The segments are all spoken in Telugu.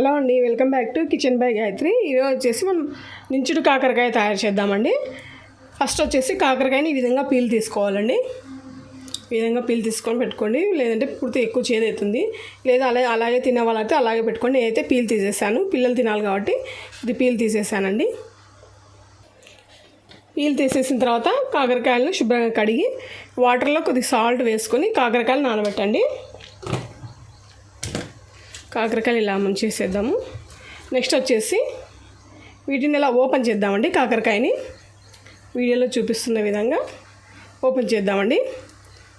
హలో అండి welcome back to kitchen by Gayathri. ఈరోజు వచ్చేసి మనం నించుడు కాకరకాయ తయారు చేద్దామండి. ఫస్ట్ వచ్చేసి కాకరకాయని ఈ విధంగా పీల్ తీసుకోవాలండి. ఈ విధంగా పీల్ తీసుకొని పెట్టుకోండి. లేదంటే పూర్తి ఎక్కువ చేదవుతుంది. లేదా అలాగే అలాగే తినే వాళ్ళైతే అలాగే పెట్టుకోండి. నేనైతే పీల్ తీసేసాను. పిల్లలు తినాలి కాబట్టి ఇది పీల్ తీసేసానండి. పీల్ తీసేసిన తర్వాత కాకరకాయలను శుభ్రంగా కడిగి వాటర్లో కొద్ది సాల్ట్ వేసుకొని కాకరకాయలు నానబెట్టండి. కాకరకాయలు ఇలా ముంచేసేద్దాము నెక్స్ట్ వచ్చేసి వీటిని ఇలా ఓపెన్ చేద్దామండి కాకరకాయని. వీడియోలో చూపిస్తున్న విధంగా ఓపెన్ చేద్దామండి.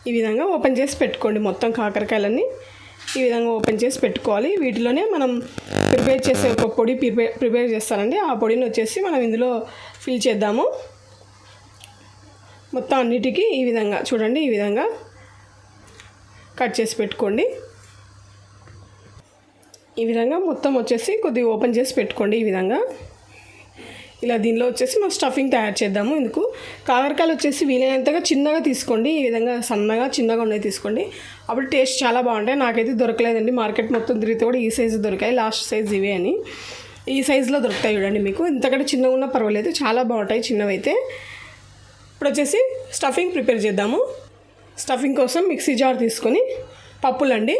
ఈ విధంగా ఓపెన్ చేసి పెట్టుకోండి మొత్తం కాకరకాయలన్నీ. ఈ విధంగా ఓపెన్ చేసి పెట్టుకోవాలి. వీటిలోనే మనం ప్రిపేర్ చేసే ఒక పొడి ప్రిపేర్ ప్రిపేర్ చేస్తానండి. ఆ పొడిని వచ్చేసి మనం ఇందులో ఫిల్ చేద్దాము. మొత్తం అన్నిటికీ ఈ విధంగా చూడండి ఈ విధంగా కట్ చేసి పెట్టుకోండి. ఈ విధంగా మొత్తం వచ్చేసి కొద్దిగా ఓపెన్ చేసి పెట్టుకోండి ఈ విధంగా. ఇలా దీనిలో వచ్చేసి మనం స్టఫింగ్ తయారు చేద్దాము ఇందుకు. కాకరకాయలు వచ్చేసి వీలైనంతగా చిన్నగా తీసుకోండి. ఈ విధంగా సన్నగా చిన్నగా ఉన్నాయి తీసుకోండి. అప్పుడు టేస్ట్ చాలా బాగుంటాయి. నాకైతే దొరకలేదండి. మార్కెట్ మొత్తం తిరిగితే కూడా ఈ సైజు దొరికాయి. లాస్ట్ సైజ్ ఇవే అని. ఈ సైజులో దొరుకుతాయి చూడండి మీకు. ఇంతకంటే చిన్నగా ఉన్నా పర్వాలేదు. చాలా బాగుంటాయి. చిన్నవైతే. ఇప్పుడు వచ్చేసి స్టఫింగ్ ప్రిపేర్ చేద్దాము. స్టఫింగ్ కోసం మిక్సీ జార్ తీసుకొని పప్పులండి.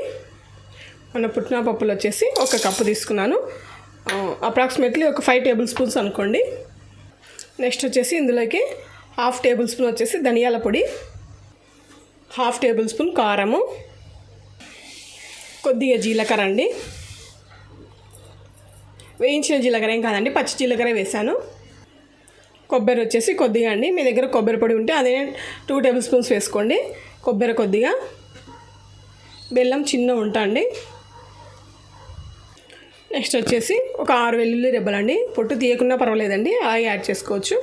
మన పుట్టిన పప్పులు వచ్చేసి ఒక కప్పు తీసుకున్నాను. అప్రాక్సిమేట్లీ ఒక ఫైవ్ టేబుల్ స్పూన్స్ అనుకోండి. నెక్స్ట్ వచ్చేసి ఇందులోకి హాఫ్ టేబుల్ స్పూన్ వచ్చేసి ధనియాల పొడి హాఫ్ టేబుల్ స్పూన్ కారము కొద్దిగా జీలకర్ర అండి. వేయించిన జీలకర్ర ఏం కాదండి పచ్చి జీలకర్ర వేసాను కొబ్బరి వచ్చేసి కొద్దిగా అండి మీ దగ్గర కొబ్బరి పొడి ఉంటే అదే టూ టేబుల్ స్పూన్స్ వేసుకోండి. కొబ్బరి కొద్దిగా బెల్లం చిన్న ఉంటా అండి. నెక్స్ట్ వచ్చేసి ఒక ఆరు వెల్లుల్లి రెబ్బలండి. పొట్టు తీయకున్నా పర్వాలేదండి. అలాగే యాడ్ చేసుకోవచ్చు.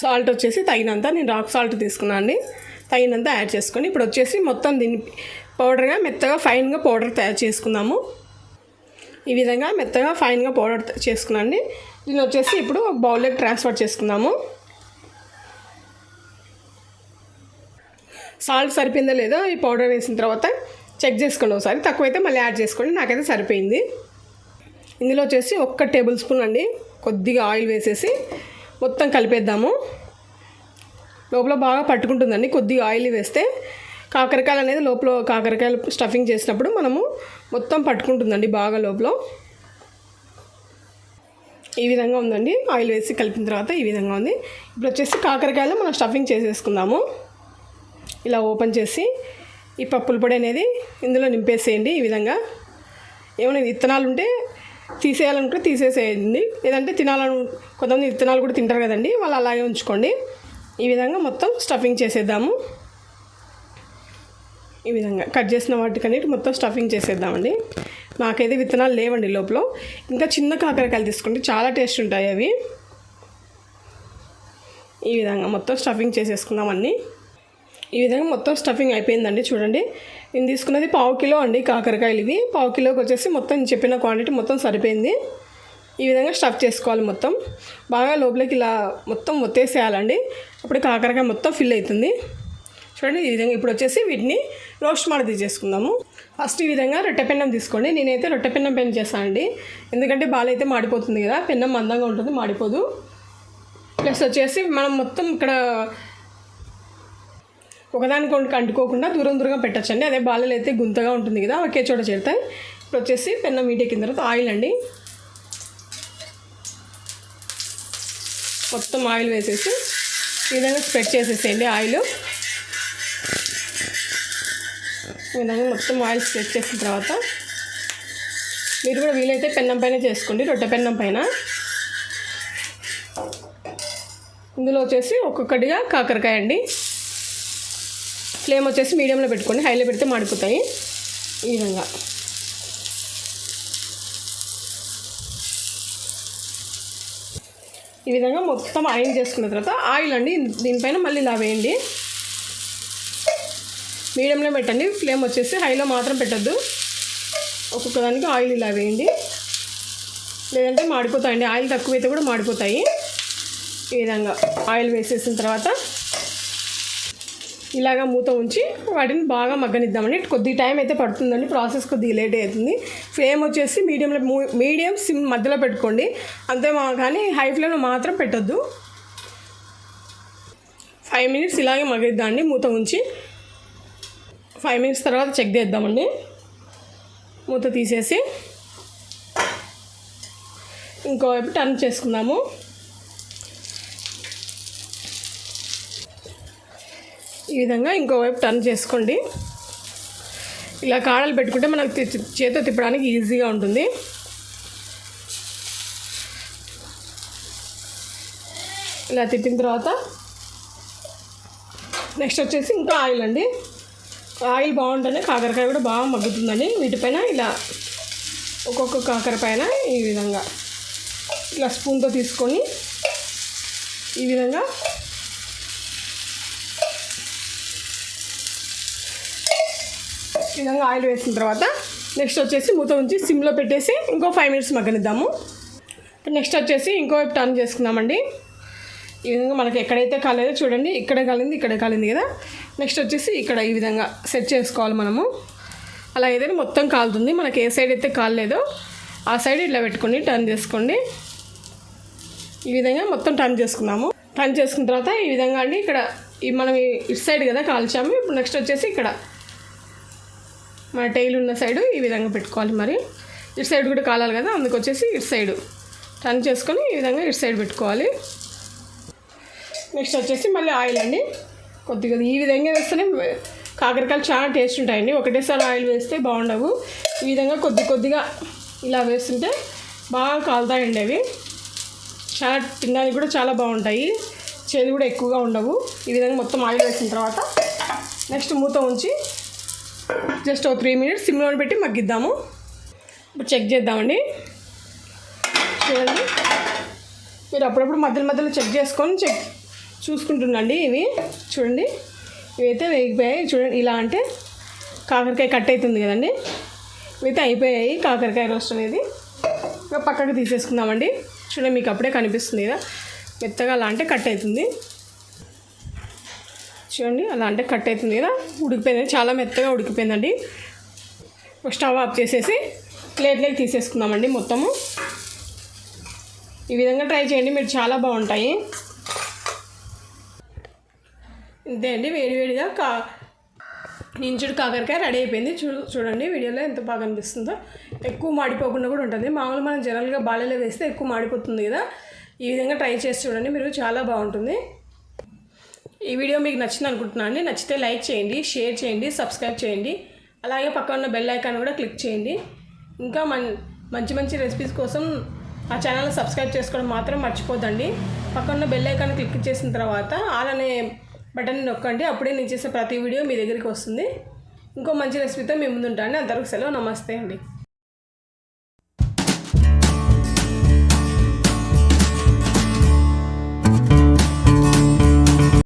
సాల్ట్ వచ్చేసి తగినంత. నేను రాక్ సాల్ట్ తీసుకున్నాను అండి. తగినంత యాడ్ చేసుకొని ఇప్పుడు వచ్చేసి మొత్తం దీన్ని పౌడర్గా మెత్తగా ఫైన్గా పౌడర్ తయారు చేసుకుందాము. ఈ విధంగా మెత్తగా ఫైన్గా పౌడర్ చేసుకున్నాండి దీన్ని వచ్చేసి ఇప్పుడు ఒక బౌల్లోకి ట్రాన్స్ఫర్ చేసుకుందాము. సాల్ట్ సరిపోయిందో లేదో? ఈ పౌడర్ వేసిన తర్వాత చెక్ చేసుకోండి ఒకసారి. తక్కువైతే మళ్ళీ యాడ్ చేసుకోండి. నాకైతే సరిపోయింది. ఇందులో వచ్చేసి ఒక్క టేబుల్ స్పూన్ అండి. కొద్దిగా ఆయిల్ వేసేసి మొత్తం కలిపేద్దాము. లోపల బాగా పట్టుకుంటుందండి. కొద్దిగా ఆయిల్ వేస్తే కాకరకాయలు అనేది లోపల కాకరకాయలు స్టఫింగ్ చేసినప్పుడు మనము మొత్తం పట్టుకుంటుందండి బాగా లోపల. ఈ విధంగా ఉందండి. ఆయిల్ వేసి కలిపిన తర్వాత ఈ విధంగా ఉంది. ఇప్పుడు వచ్చేసి కాకరకాయలు మనం స్టఫింగ్ చేసేసుకుందాము. ఇలా ఓపెన్ చేసి ఈ పప్పుల పొడి అనేది ఇందులో నింపేసేయండి ఈ విధంగా. ఏమైనా విత్తనాలు ఉంటే తీసేయాలనుకుంటే తీసేసేయండి. లేదంటే తినాలను కొంతమంది విత్తనాలు కూడా తింటారు కదండి వాళ్ళు అలాగే ఉంచుకోండి. ఈ విధంగా మొత్తం స్టఫింగ్ చేసేద్దాము. ఈ విధంగా కట్ చేసిన వాటికన్నిటి మొత్తం స్టఫింగ్ చేసేద్దామండి. నాకైతే విత్తనాలు లేవండి లోపల. ఇంకా చిన్న కాకరకాయలు తీసుకుంటే చాలా టేస్ట్ ఉంటాయి అవి. ఈ విధంగా మొత్తం స్టఫింగ్ చేసేసుకుందాం అన్నీ. ఈ విధంగా మొత్తం స్టఫింగ్ అయిపోయిందండి చూడండి. నేను తీసుకున్నది పావు కిలో అండి కాకరకాయలు ఇవి. పావు కిలోకి వచ్చేసి మొత్తం నేను చెప్పిన క్వాంటిటీ మొత్తం సరిపోయింది. ఈ విధంగా స్టఫ్ చేసుకోవాలి మొత్తం. బాగా లోపలికి ఇలా మొత్తం ఒత్తేసేయాలండి. అప్పుడు కాకరకాయ మొత్తం ఫిల్ అవుతుంది. చూడండి ఈ విధంగా ఇప్పుడు వచ్చేసి వీటిని రోస్ట్ మాడ తీసేసుకుందాము. ఫస్ట్ ఈ విధంగా రొట్టె పెన్నం తీసుకోండి. నేనైతే రొట్టె పెన్నం పెన్ చేస్తానండి ఎందుకంటే బాలైతే అయితే మాడిపోతుంది కదా పెన్నం మందంగా ఉంటుంది మాడిపోదు. ప్లస్ వచ్చేసి మనం మొత్తం ఇక్కడ ఒకదానికి ఒకటి అంటుకోకుండా దూరం దూరంగా పెట్టచ్చండి. అదే బాలలు అయితే గుంతగా ఉంటుంది కదా ఒకే చోట చేరుతాయి. ఇప్పుడు వచ్చేసి పెన్నం మీటెక్కిన తర్వాత ఆయిల్ అండి. మొత్తం ఆయిల్ వేసేసి ఈ విధంగా స్ప్రెడ్ చేసేసేయండి ఆయిల్. ఈ విధంగా మొత్తం ఆయిల్ స్ప్రెడ్ చేసిన తర్వాత మీరు కూడా వీలైతే పెన్నం పైన చేసుకోండి రొట్టె పెన్నం పైన. ఇందులో వచ్చేసి ఒక్కొక్కటిగా కాకరకాయ అండి. ఫ్లేమ్ వచ్చేసి మీడియంలో పెట్టుకోండి హైలో పెడితే మాడిపోతాయి. ఈ విధంగా. ఈ విధంగా మొత్తం ఆయిల్ చేసుకున్న తర్వాత ఆయిల్ అండి దీనిపైన మళ్ళీ ఇలా వేయండి. మీడియంలో పెట్టండి ఫ్లేమ్ వచ్చేసి హైలో మాత్రం పెట్టద్దు. ఒక్కొక్క దానికి ఆయిల్ ఇలా వేయండి. లేదంటే మాడిపోతాయండి ఆయిల్ తక్కువైతే కూడా మాడిపోతాయి. ఈ విధంగా ఆయిల్ వేసేసిన తర్వాత ఇలాగా మూత ఉంచి వాటిని బాగా మగ్గనిద్దామండి. కొద్ది టైం అయితే పడుతుందండి. ప్రాసెస్ కొద్దిగా లేట్ అవుతుంది. ఫ్లేమ్ వచ్చేసి మీడియంలో మీడియం సిమ్ మధ్యలో పెట్టుకోండి. అంతే మా కానీ హై ఫ్లేమ్లో మాత్రం పెట్టద్దు. ఫైవ్ మినిట్స్ ఇలాగే మగ్గిద్దామండి మూత ఉంచి ఫైవ్ మినిట్స్ తర్వాత చెక్ చేద్దామండి. మూత తీసేసి ఇంకోవైపు టర్న్ చేసుకుందాము. ఈ విధంగా ఇంకోవైపు టర్న్ చేసుకోండి. ఇలా కాడలు పెట్టుకుంటే మనకు చేతితో తిప్పడానికి ఈజీగా ఉంటుంది. ఇలా తిప్పిన తర్వాత నెక్స్ట్ వచ్చేసి ఇంకా ఆయిల్ అండి. ఆయిల్ బాగుంటేనే కాకరకాయ కూడా బాగా మగ్గుతుందని వీటిపైన ఇలా ఒక్కొక్క కాకర పైన ఈ విధంగా ఇలా స్పూన్తో తీసుకొని ఈ విధంగా విధంగా ఆయిల్ వేసిన తర్వాత నెక్స్ట్ వచ్చేసి మూత ఉంచి సిమ్లో పెట్టేసి ఇంకో ఫైవ్ మినిట్స్ మగ్గనిద్దాము. నెక్స్ట్ వచ్చేసి ఇంకోవైపు టర్న్ చేసుకుందామండి. ఈ విధంగా మనకి ఎక్కడైతే కాలేదో చూడండి ఇక్కడే కాలింది ఇక్కడే కాలింది కదా. నెక్స్ట్ వచ్చేసి ఇక్కడ ఈ విధంగా సెట్ చేసుకోవాలి మనము. అలా ఏదైనా మొత్తం కాలుతుంది మనకి ఏ సైడ్ అయితే కాలేదో ఆ సైడ్ ఇట్లా పెట్టుకోండి టర్న్ చేసుకోండి. ఈ విధంగా మొత్తం టర్న్ చేసుకున్నాము. టర్న్ చేసుకున్న తర్వాత ఈ విధంగా అండి ఇక్కడ మనం ఇటు సైడ్ కదా కాల్చాము. ఇప్పుడు నెక్స్ట్ వచ్చేసి ఇక్కడ మన టైల్ ఉన్న సైడు ఈ విధంగా పెట్టుకోవాలి మరి. ఇటు సైడ్ కూడా కాలాలి కదా అందుకు వచ్చేసి ఇటు సైడు టర్న్ చేసుకొని ఈ విధంగా ఇటు సైడ్ పెట్టుకోవాలి. నెక్స్ట్ వచ్చేసి మళ్ళీ ఆయిల్ అండి. కొద్దిగా ఈ విధంగా వేస్తేనే కాకరకాయలు చాలా టేస్ట్ ఉంటాయండి. ఒకటేసారి ఆయిల్ వేస్తే బాగుండవు. ఈ విధంగా కొద్ది కొద్దిగా ఇలా వేస్తుంటే బాగా కాలుతాయండి అవి. చాలా తినడానికి కూడా చాలా బాగుంటాయి. చేదు కూడా ఎక్కువగా ఉండవు. ఈ విధంగా మొత్తం ఆయిల్ వేసిన తర్వాత నెక్స్ట్ మూత ఉంచి జస్ట్ ఒక త్రీ మినిట్స్ సిమ్లో పెట్టి మగ్గిద్దాము. ఇప్పుడు చెక్ చేద్దామండి. చూడండి. మీరు అప్పుడప్పుడు మధ్యలో మధ్యలో చెక్ చేసుకొని చెక్ చూసుకుంటుండండి ఇవి. చూడండి. ఇవైతే వేగిపోయాయి. చూడండి ఇలా అంటే కాకరకాయ కట్ అవుతుంది కదండి. ఇవైతే అయిపోయాయి కాకరకాయ రోస్ట్ అనేది. ఇంకా పక్కకు తీసేసుకుందామండి. చూడండి మీకు అప్పుడే కనిపిస్తుంది కదా. మెత్తగా అలా అంటే కట్ అవుతుంది. చూడండి. అలా అంటే కట్ అవుతుంది కదా. ఉడికిపోయింది. చాలా మెత్తగా ఉడికిపోయిందండి. స్టవ్ ఆఫ్ చేసేసి ప్లేట్లోకి తీసేసుకుందామండి మొత్తము. ఈ విధంగా ట్రై చేయండి. మీరు చాలా బాగుంటాయి. ఇంతే అండి. వేడివేడిగా కా నించుడు కాకరకాయ రెడీ అయిపోయింది. చూ చూడండి. వీడియోలో ఎంత బాగా అనిపిస్తుందో. ఎక్కువ మాడిపోకుండా కూడా ఉంటుంది. మామూలు మనం జనరల్గా బాలలో వేస్తే ఎక్కువ మాడిపోతుంది కదా. ఈ విధంగా ట్రై చేసి చూడండి. మీరు చాలా బాగుంటుంది. ఈ వీడియో మీకు నచ్చింది అనుకుంటున్నాను అండి. నచ్చితే లైక్ చేయండి షేర్ చేయండి సబ్స్క్రైబ్ చేయండి. అలాగే పక్కన ఉన్న బెల్ ఐకాన్ కూడా క్లిక్ చేయండి. ఇంకా మన్ మంచి మంచి రెసిపీస్ కోసం ఆ ఛానల్ సబ్స్క్రైబ్ చేసుకోవడం మాత్రం మర్చిపోద్దండి. పక్కన ఉన్న బెల్ ఐకాన్ క్లిక్ చేసిన తర్వాత ఆల్ అనే బటన్ నొక్కండి. అప్పుడే నేను చేసే ప్రతి వీడియో మీ దగ్గరికి వస్తుంది. ఇంకో మంచి రెసిపీతో మీ ముందు ఉంటాను అందరికి సెలవు. నమస్తే అండి.